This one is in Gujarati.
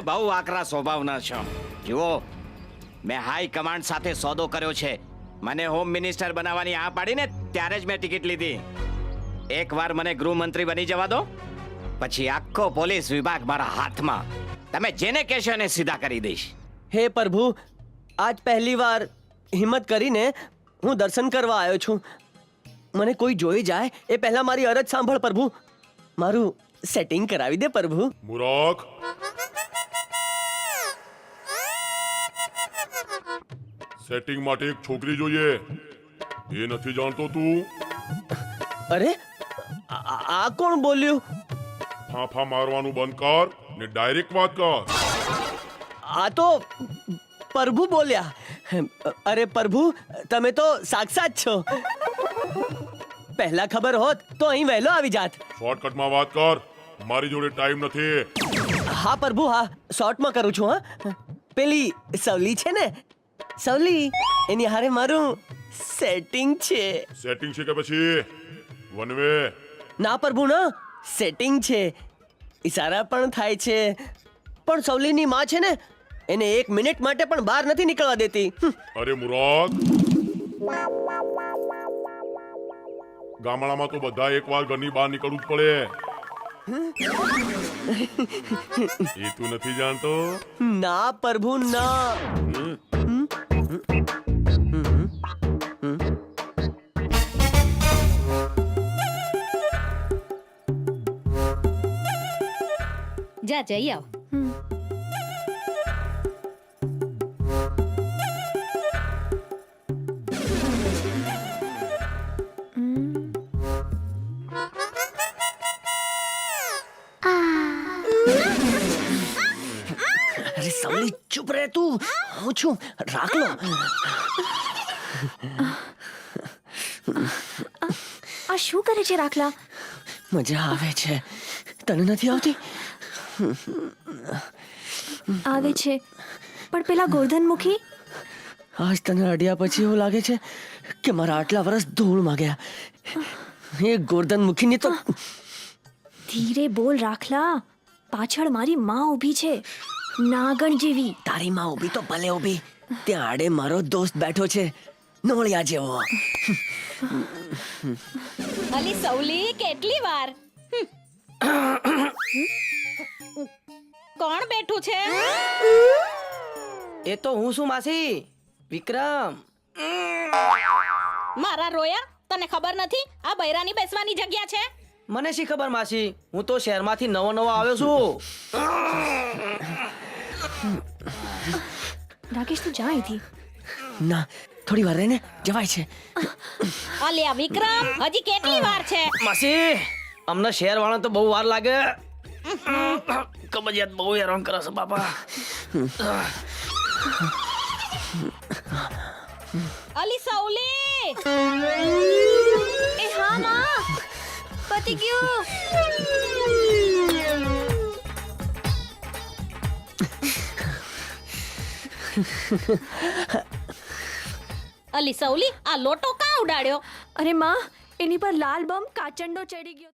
બહુ આકરા સ્વભાવના છો. જુઓ મેં હાઈ કમાન્ડ સાથે સોદો કર્યો છે. મને હોમ મિનિસ્ટર બનાવવાની આ પાડીને ત્યારે જ મેં ટિકિટ લીધી. એકવાર મને ગૃહમંત્રી બની જવા દો પછી આખો પોલીસ વિભાગ મારા હાથમાં. તમે જેને કહેશો એને સીધા કરી દઈશ. હે પ્રભુ આજ પહેલી વાર હિંમત કરીને હું દર્શન કરવા આવ્યો છું. મને કોઈ જોઈ જાય એ પહેલા મારી અરજ સાંભળ પ્રભુ. મારું સેટિંગ કરાવી દે પ્રભુ. મુરાક સેટિંગ માટે એક છોકરી જોઈએ. એ નથી જાણતો તું. અરે આ આ કોણ બોલ્યું? ફાંફા મારવાનું બંધ કર ને ડાયરેક્ટ વાત કર. આ તો પ્રભુ બોલ્યા. અરે પ્રભુ તમે તો સાક્ષાત છો. પહેલા ખબર હોત તો અહીં વહેલો આવી જાત. શોર્ટકટમાં વાત કર. મારી જોડે ટાઈમ નથી. હા પ્રભુ હા. શોર્ટમાં કરું છું હા. પેલી સવલી છે ને સવલી એની હારે મારું સેટિંગ છે. સેટિંગ છે કે પછી? વન વે ના પ્રભુ ના સેટિંગ છે. ઈશારા પણ થાય છે. પણ સવલીની માં છે ને એને એક મિનિટ માટે પણ બહાર નથી નીકળવા દેતી. અરે મુરાદ. ગામડામાં તો બધા એકવાર ઘરની બહાર નીકળવું જ પડે. એ તું નથી જાણતો? ના પ્રભુ ના. જા જઈ આવ અરે સવલી ચૂપ રહે તું હું છું રાખ લો આ શું કરે છે રાખલા મજા આવે છે તને નથી આવતી આવે છે પણ પેલા ગોરધનમુખી આજ તને અડ્યા પછી એવું લાગે છે કે મારા આટલા વર્ષ ધૂળ માગ્યા એ ગોરધન મુખીની તો ધીરે બોલ રાખલા પાછળ મારી માં ઊભી છે નાગણ જેવી. તારી માં ઊભી તો ભલે ઊભી. ત્યાં આડે મારો દોસ્ત બેઠો છે. નોળિયા જેવો. અલી સૌલી કેટલી વાર? કોણ બેઠું છે? એ તો હું શું માસી. વિક્રમ. મારા રોયા તને ખબર નથી? આ બૈરાની બેસવાની જગ્યા છે? મને શી ખબર માસી? હું તો શહેરમાંથી નવો નવો આવ્યો છું. રાકેશ તું જા અહીંથી. ના થોડી વાર રહીને જવાય છે. અલ્યા વિક્રમ હજી કેટલી વાર છે? માસી અમને શહેર વાળા તો બહુ વાર લાગે. કબજિયાત બહુ હેરાન કરે છે બાપા. અલી સૌલી! એ હા માં. પતી ગયું. અલી સૌલી આ લોટો કા ઉડાડ્યો? અરે માં, એની પર લાલ બમ કાચંડો ચડી ગયો.